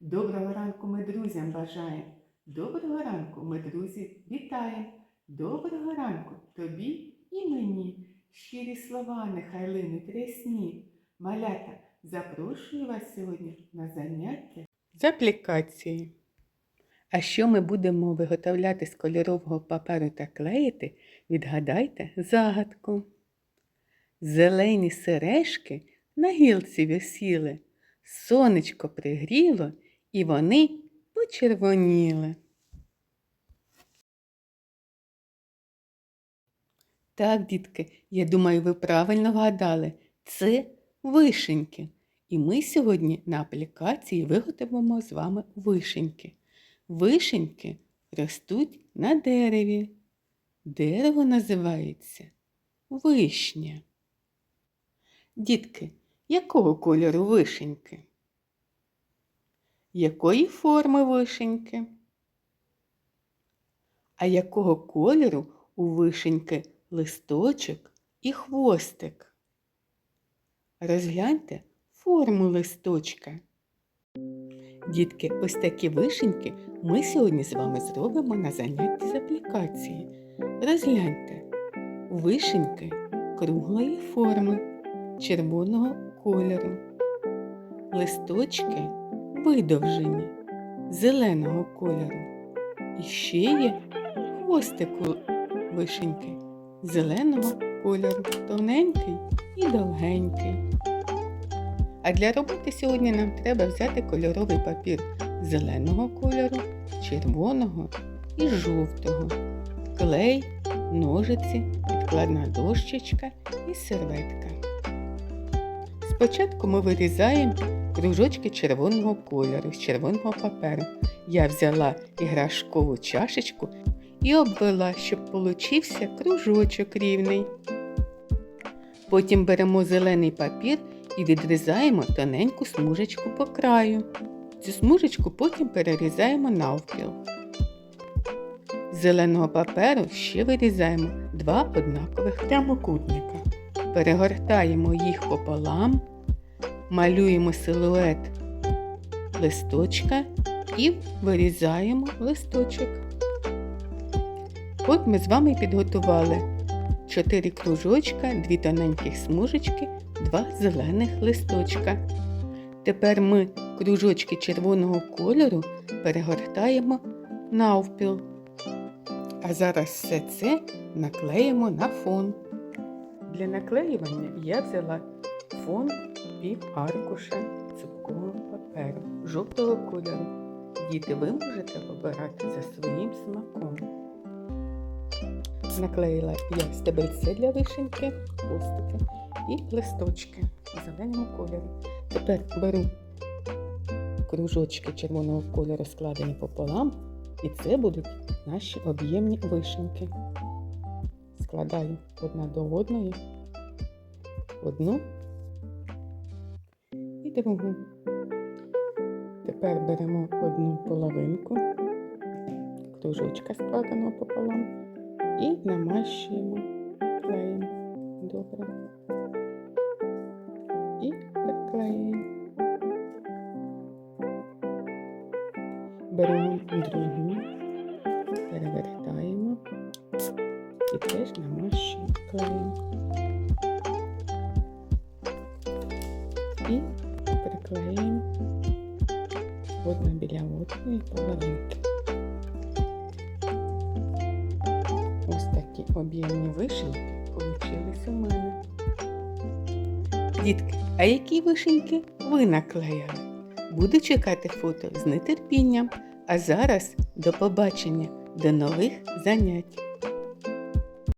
Доброго ранку ми друзям бажаємо. Доброго ранку ми друзі вітаємо. Доброго ранку тобі і мені. Щирі слова нехай линуть рясні. Малята, запрошую вас сьогодні на заняття з аплікації. А що ми будемо виготовляти з кольорового паперу та клеїти, відгадайте загадку. Зелені сережки на гілці висіли, сонечко пригріло, і вони почервоніли. Так, дітки, я думаю, ви правильно вгадали. Це вишеньки. І ми сьогодні на аплікації виготовимо з вами вишеньки. Вишеньки ростуть на дереві. Дерево називається вишня. Дітки, якого кольору вишеньки? Якої форми вишеньки? А якого кольору у вишеньки листочок і хвостик? Розгляньте форму листочка. Дітки, ось такі вишеньки ми сьогодні з вами зробимо на занятті з аплікації. Розгляньте, вишеньки круглої форми, червоного кольору, листочки видовжені, зеленого кольору. І ще є хвостик вишеньки зеленого кольору, тоненький і довгенький. А для роботи сьогодні нам треба взяти кольоровий папір зеленого кольору, червоного і жовтого, клей, ножиці, підкладна дощечка і серветка. Спочатку ми вирізаємо кружочки червоного кольору з червоного паперу. Я взяла іграшкову чашечку і обвела, щоб получився кружочок рівний. Потім беремо зелений папір і відрізаємо тоненьку смужечку по краю. Цю смужечку потім перерізаємо навпіл. З зеленого паперу ще вирізаємо два однакових прямокутника. Перегортаємо їх пополам, малюємо силует листочка і вирізаємо листочок. От ми з вами підготували 4 кружочка, 2 тоненьких смужечки, 2 зелених листочка. Тепер ми кружочки червоного кольору перегортаємо навпіл. А зараз все це наклеїмо на фон. Для наклеювання я взяла фон пів аркуша цупкового паперу жовтого кольору. Діти, ви можете обирати за своїм смаком. Наклеїла я стебельце для вишеньки, хвостики і листочки зеленого кольору. Тепер беру кружочки червоного кольору, складені пополам, і це будуть наші об'ємні вишеньки. Складаю одна до одної, одну і другу. Тепер беремо одну половинку кружочка складеного пополам і намащуємо клеєм добре. І приклеюємо. Беремо другу, перевертаємо і теж намащуємо клеєм. Приклеїмо одна біля одної половинки. Ось такі об'ємні вишеньки получились у мене. Дітки, а які вишеньки ви наклеїли? Буду чекати фото з нетерпінням. А зараз до побачення, до нових занять.